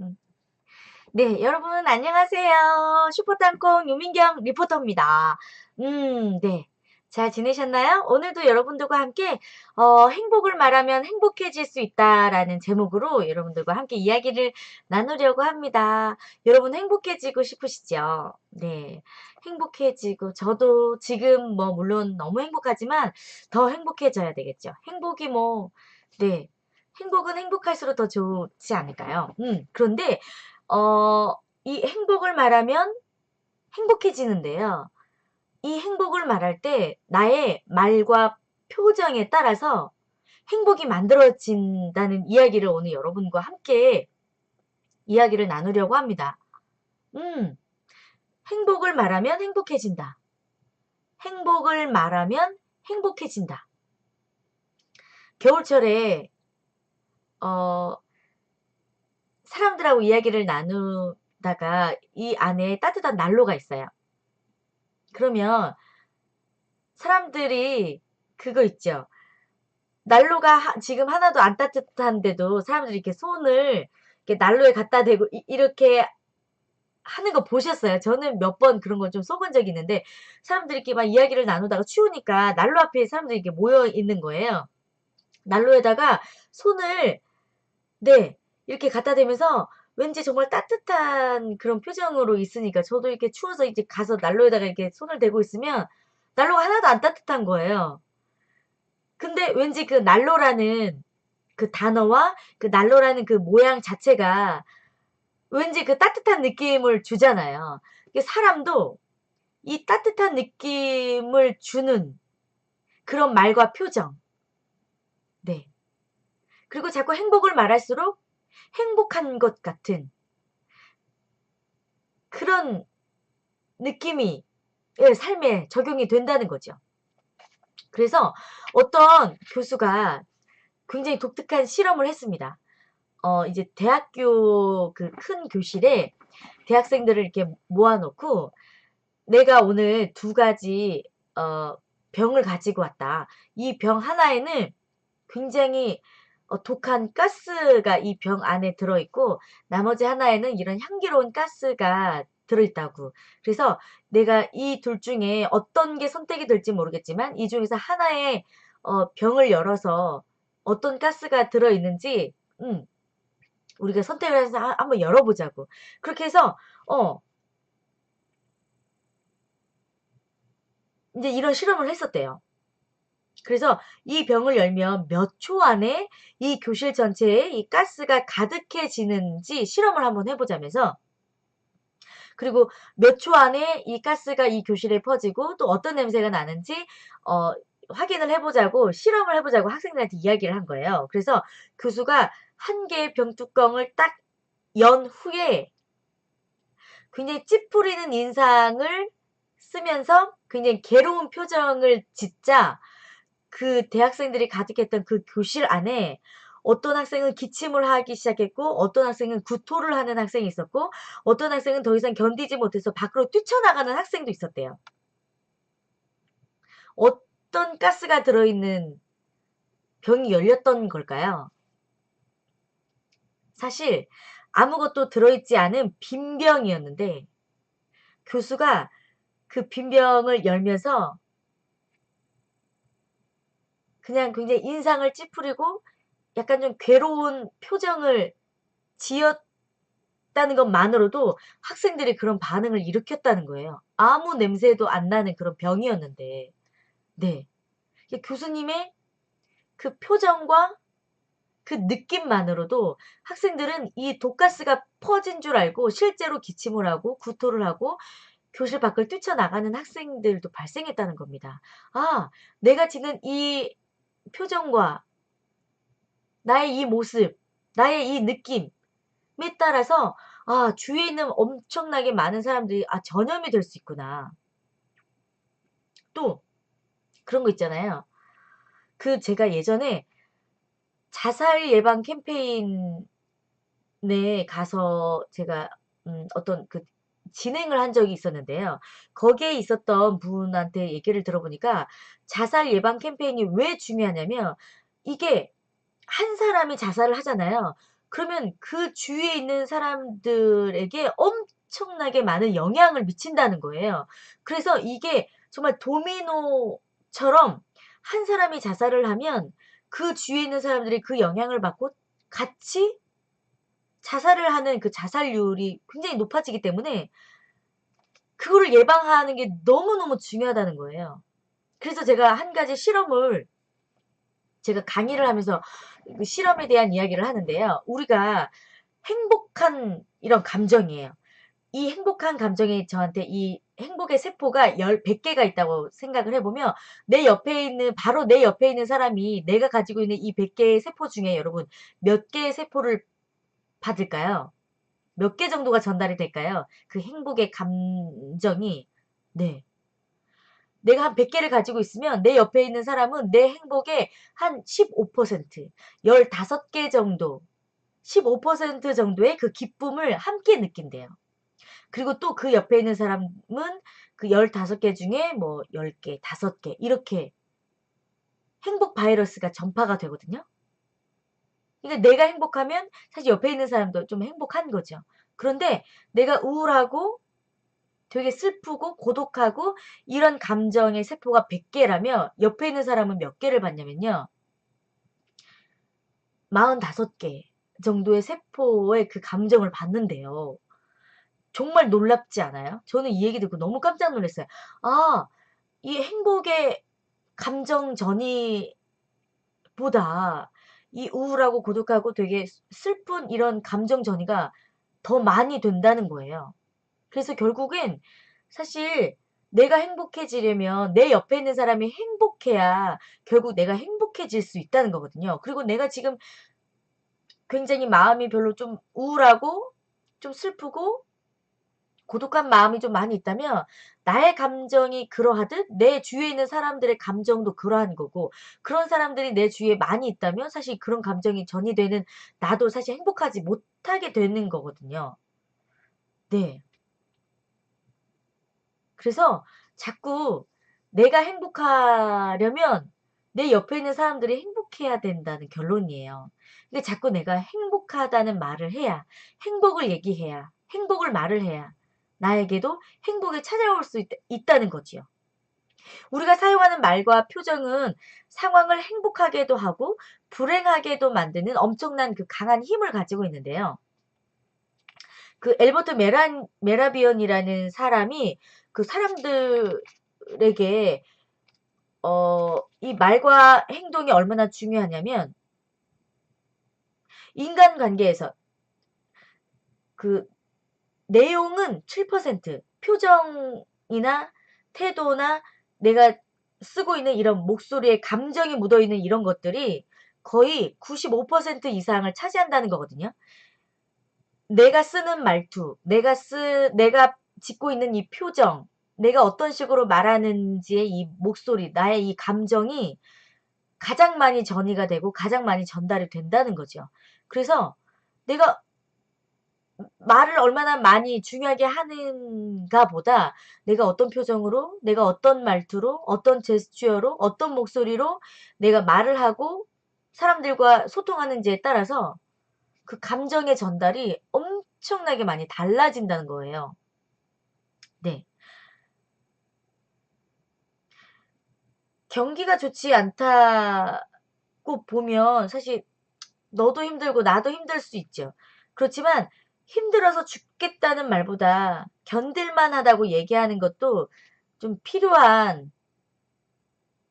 음. 네, 여러분 안녕하세요. 슈퍼땅콩 유민경 리포터입니다. 음, 네. 잘 지내셨나요? 오늘도 여러분들과 함께 어, 행복을 말하면 행복해질 수 있다라는 제목으로 여러분들과 함께 이야기를 나누려고 합니다. 여러분 행복해지고 싶으시죠? 네. 행복해지고 저도 지금 뭐 물론 너무 행복하지만 더 행복해져야 되겠죠. 행복이 뭐 네. 행복은 행복할수록 더 좋지 않을까요? 음, 그런데 어, 이 행복을 말하면 행복해지는데요. 이 행복을 말할 때 나의 말과 표정에 따라서 행복이 만들어진다는 이야기를 오늘 여러분과 함께 이야기를 나누려고 합니다. 음, 행복을 말하면 행복해진다. 행복을 말하면 행복해진다. 겨울철에 어, 사람들하고 이야기를 나누다가 이 안에 따뜻한 난로가 있어요. 그러면 사람들이 그거 있죠. 난로가 하, 지금 하나도 안 따뜻한데도 사람들이 이렇게 손을 이렇게 난로에 갖다 대고 이, 이렇게 하는 거 보셨어요? 저는 몇 번 그런 걸좀 써본 적이 있는데 사람들이 이렇게 막 이야기를 나누다가 추우니까 난로 앞에 사람들이 이렇게 모여 있는 거예요. 난로에다가 손을 네 이렇게 갖다 대면서 왠지 정말 따뜻한 그런 표정으로 있으니까 저도 이렇게 추워서 이제 가서 난로에다가 이렇게 손을 대고 있으면 난로가 하나도 안 따뜻한 거예요. 근데 왠지 그 난로라는 그 단어와 그 난로라는 그 모양 자체가 왠지 그 따뜻한 느낌을 주잖아요. 사람도 이 따뜻한 느낌을 주는 그런 말과 표정. 네. 그리고 자꾸 행복을 말할수록 행복한 것 같은 그런 느낌이 예, 삶에 적용이 된다는 거죠. 그래서 어떤 교수가 굉장히 독특한 실험을 했습니다. 어, 이제 대학교 그 큰 교실에 대학생들을 이렇게 모아놓고 내가 오늘 두 가지 어, 병을 가지고 왔다. 이 병 하나에는 굉장히 어, 독한 가스가 이 병 안에 들어있고 나머지 하나에는 이런 향기로운 가스가 들어있다고. 그래서 내가 이 둘 중에 어떤 게 선택이 될지 모르겠지만 이 중에서 하나의 어, 병을 열어서 어떤 가스가 들어있는지 음, 우리가 선택을 해서 한번 열어보자고. 그렇게 해서 어 이제 이런 실험을 했었대요. 그래서 이 병을 열면 몇 초 안에 이 교실 전체에 이 가스가 가득해지는지 실험을 한번 해보자면서 그리고 몇 초 안에 이 가스가 이 교실에 퍼지고 또 어떤 냄새가 나는지 어, 확인을 해보자고 실험을 해보자고 학생들한테 이야기를 한 거예요. 그래서 교수가 한 개의 병뚜껑을 딱 연 후에 굉장히 찌푸리는 인상을 쓰면서 굉장히 괴로운 표정을 짓자 그 대학생들이 가득했던 그 교실 안에 어떤 학생은 기침을 하기 시작했고 어떤 학생은 구토를 하는 학생이 있었고 어떤 학생은 더 이상 견디지 못해서 밖으로 뛰쳐나가는 학생도 있었대요. 어떤 가스가 들어있는 병이 열렸던 걸까요? 사실 아무것도 들어있지 않은 빈병이었는데 교수가 그 빈병을 열면서 그냥 굉장히 인상을 찌푸리고 약간 좀 괴로운 표정을 지었다는 것만으로도 학생들이 그런 반응을 일으켰다는 거예요. 아무 냄새도 안 나는 그런 병이었는데. 네. 교수님의 그 표정과 그 느낌만으로도 학생들은 이 독가스가 퍼진 줄 알고 실제로 기침을 하고 구토를 하고 교실 밖을 뛰쳐나가는 학생들도 발생했다는 겁니다. 아, 내가 지금 이 표정과 나의 이 모습, 나의 이 느낌에 따라서 아, 주위에 있는 엄청나게 많은 사람들이 아, 전염이 될 수 있구나. 또 그런 거 있잖아요. 그 제가 예전에 자살 예방 캠페인에 가서 제가 음, 어떤 그 진행을 한 적이 있었는데요. 거기에 있었던 분한테 얘기를 들어보니까 자살 예방 캠페인이 왜 중요하냐면 이게 한 사람이 자살을 하잖아요. 그러면 그 주위에 있는 사람들에게 엄청나게 많은 영향을 미친다는 거예요. 그래서 이게 정말 도미노처럼 한 사람이 자살을 하면 그 주위에 있는 사람들이 그 영향을 받고 같이 자살을 하는 그 자살률이 굉장히 높아지기 때문에 그거를 예방하는 게 너무너무 중요하다는 거예요. 그래서 제가 한 가지 실험을 제가 강의를 하면서 그 실험에 대한 이야기를 하는데요. 우리가 행복한 이런 감정이에요. 이 행복한 감정이 저한테 이 행복의 세포가 열 100개가 있다고 생각을 해보면 내 옆에 있는 바로 내 옆에 있는 사람이 내가 가지고 있는 이 100개의 세포 중에 여러분 몇 개의 세포를 받을까요? 몇 개 정도가 전달이 될까요? 그 행복의 감정이 네. 내가 한 100개를 가지고 있으면 내 옆에 있는 사람은 내 행복의 한 15%, 15개 정도, 15% 정도의 그 기쁨을 함께 느낀대요. 그리고 또 그 옆에 있는 사람은 그 15개 중에 뭐 10개, 5개 이렇게 행복 바이러스가 전파가 되거든요. 그러니까 내가 행복하면 사실 옆에 있는 사람도 좀 행복한 거죠. 그런데 내가 우울하고 되게 슬프고 고독하고 이런 감정의 세포가 100개라면 옆에 있는 사람은 몇 개를 받냐면요. 45개 정도의 세포의 그 감정을 받는데요. 정말 놀랍지 않아요? 저는 이 얘기 듣고 너무 깜짝 놀랐어요. 아, 이 행복의 감정 전이보다 이 우울하고 고독하고 되게 슬픈 이런 감정 전이가 더 많이 된다는 거예요. 그래서 결국엔 사실 내가 행복해지려면 내 옆에 있는 사람이 행복해야 결국 내가 행복해질 수 있다는 거거든요. 그리고 내가 지금 굉장히 마음이 별로 좀 우울하고 좀 슬프고 고독한 마음이 좀 많이 있다면 나의 감정이 그러하듯 내 주위에 있는 사람들의 감정도 그러한 거고 그런 사람들이 내 주위에 많이 있다면 사실 그런 감정이 전이되는 나도 사실 행복하지 못하게 되는 거거든요. 네. 그래서 자꾸 내가 행복하려면 내 옆에 있는 사람들이 행복해야 된다는 결론이에요. 근데 자꾸 내가 행복하다는 말을 해야 행복을 얘기해야 행복을 말을 해야 나에게도 행복이 찾아올 수 있, 다는 거지요. 우리가 사용하는 말과 표정은 상황을 행복하게도 하고 불행하게도 만드는 엄청난 그 강한 힘을 가지고 있는데요. 그 엘버트 메란, 메라비언이라는 사람이 그 사람들에게 어, 이 말과 행동이 얼마나 중요하냐면 인간관계에서 그 내용은 7% 표정이나 태도나 내가 쓰고 있는 이런 목소리에 감정이 묻어있는 이런 것들이 거의 95% 이상을 차지한다는 거거든요. 내가 쓰는 말투, 내가 쓰, 내가 짓고 있는 이 표정, 내가 어떤 식으로 말하는지의 이 목소리, 나의 이 감정이 가장 많이 전이가 되고 가장 많이 전달이 된다는 거죠. 그래서 내가 말을 얼마나 많이 중요하게 하는가 보다 내가 어떤 표정으로, 내가 어떤 말투로, 어떤 제스처로, 어떤 목소리로 내가 말을 하고 사람들과 소통하는지에 따라서 그 감정의 전달이 엄청나게 많이 달라진다는 거예요. 네. 경기가 좋지 않다고 보면 사실 너도 힘들고 나도 힘들 수 있죠. 그렇지만 힘들어서 죽겠다는 말보다 견딜만 하다고 얘기하는 것도 좀 필요한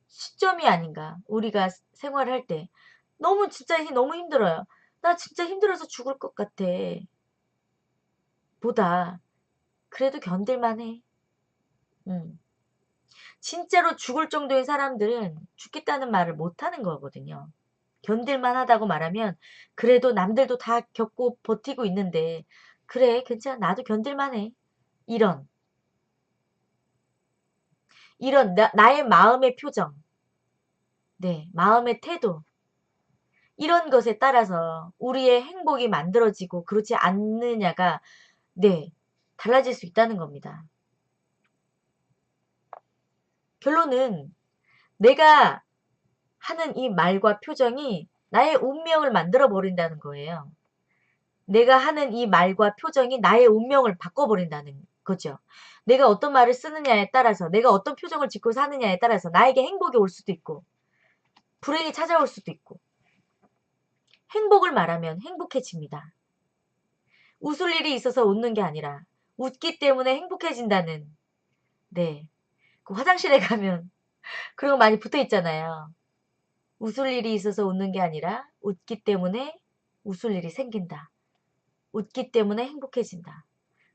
시점이 아닌가. 우리가 생활할 때. 너무 진짜 너무 힘들어요. 나 진짜 힘들어서 죽을 것 같아. 보다 그래도 견딜만 해. 음. 진짜로 죽을 정도의 사람들은 죽겠다는 말을 못하는 거거든요. 견딜만 하다고 말하면 그래도 남들도 다 겪고 버티고 있는데 그래 괜찮아 나도 견딜만 해. 이런 이런 나, 나의 마음의 표정 네 마음의 태도 이런 것에 따라서 우리의 행복이 만들어지고 그렇지 않느냐가 네 달라질 수 있다는 겁니다. 결론은 내가 하는 이 말과 표정이 나의 운명을 만들어 버린다는 거예요. 내가 하는 이 말과 표정이 나의 운명을 바꿔버린다는 거죠. 내가 어떤 말을 쓰느냐에 따라서 내가 어떤 표정을 짓고 사느냐에 따라서 나에게 행복이 올 수도 있고 불행이 찾아올 수도 있고 행복을 말하면 행복해집니다. 웃을 일이 있어서 웃는 게 아니라 웃기 때문에 행복해진다는 네. 그 화장실에 가면 그런 거 많이 붙어 있잖아요. 웃을 일이 있어서 웃는 게 아니라 웃기 때문에 웃을 일이 생긴다. 웃기 때문에 행복해진다.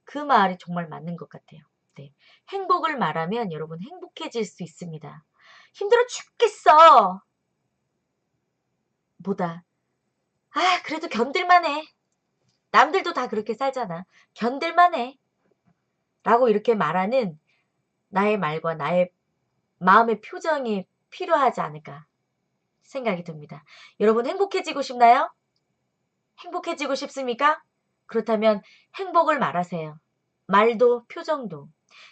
그 말이 정말 맞는 것 같아요. 네. 행복을 말하면 여러분 행복해질 수 있습니다. 힘들어 죽겠어. 보다 아 그래도 견딜만해. 남들도 다 그렇게 살잖아. 견딜만해. 라고 이렇게 말하는 나의 말과 나의 마음의 표정이 필요하지 않을까 생각이 듭니다. 여러분 행복해지고 싶나요? 행복해지고 싶습니까? 그렇다면 행복을 말하세요. 말도 표정도.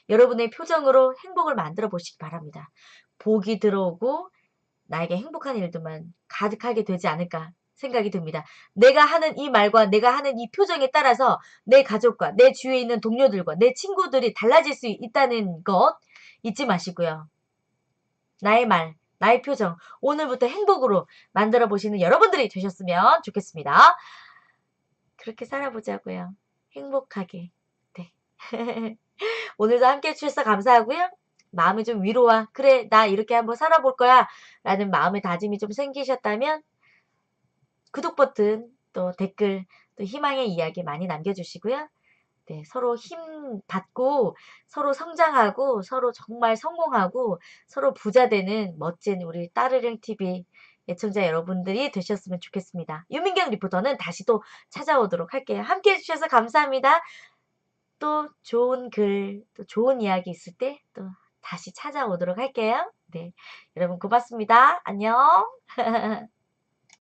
여러분의 표정으로 행복을 만들어 보시기 바랍니다. 복이 들어오고 나에게 행복한 일들만 가득하게 되지 않을까 생각이 듭니다. 내가 하는 이 말과 내가 하는 이 표정에 따라서 내 가족과 내 주위에 있는 동료들과 내 친구들이 달라질 수 있다는 것 잊지 마시고요. 나의 말, 나의 표정, 오늘부터 행복으로 만들어 보시는 여러분들이 되셨으면 좋겠습니다. 그렇게 살아보자고요. 행복하게. 네. 오늘도 함께 해주셔서 감사하고요. 마음이 좀 위로와 그래 나 이렇게 한번 살아볼 거야 라는 마음의 다짐이 좀 생기셨다면 구독 버튼 또 댓글 또 희망의 이야기 많이 남겨주시고요. 네, 서로 힘 받고 서로 성장하고 서로 정말 성공하고 서로 부자 되는 멋진 우리 따르릉 TV 애청자 여러분들이 되셨으면 좋겠습니다. 유민경 리포터는 다시 또 찾아오도록 할게요. 함께 해주셔서 감사합니다. 또 좋은 글, 또 좋은 이야기 있을 때 또 다시 찾아오도록 할게요. 네. 여러분 고맙습니다. 안녕.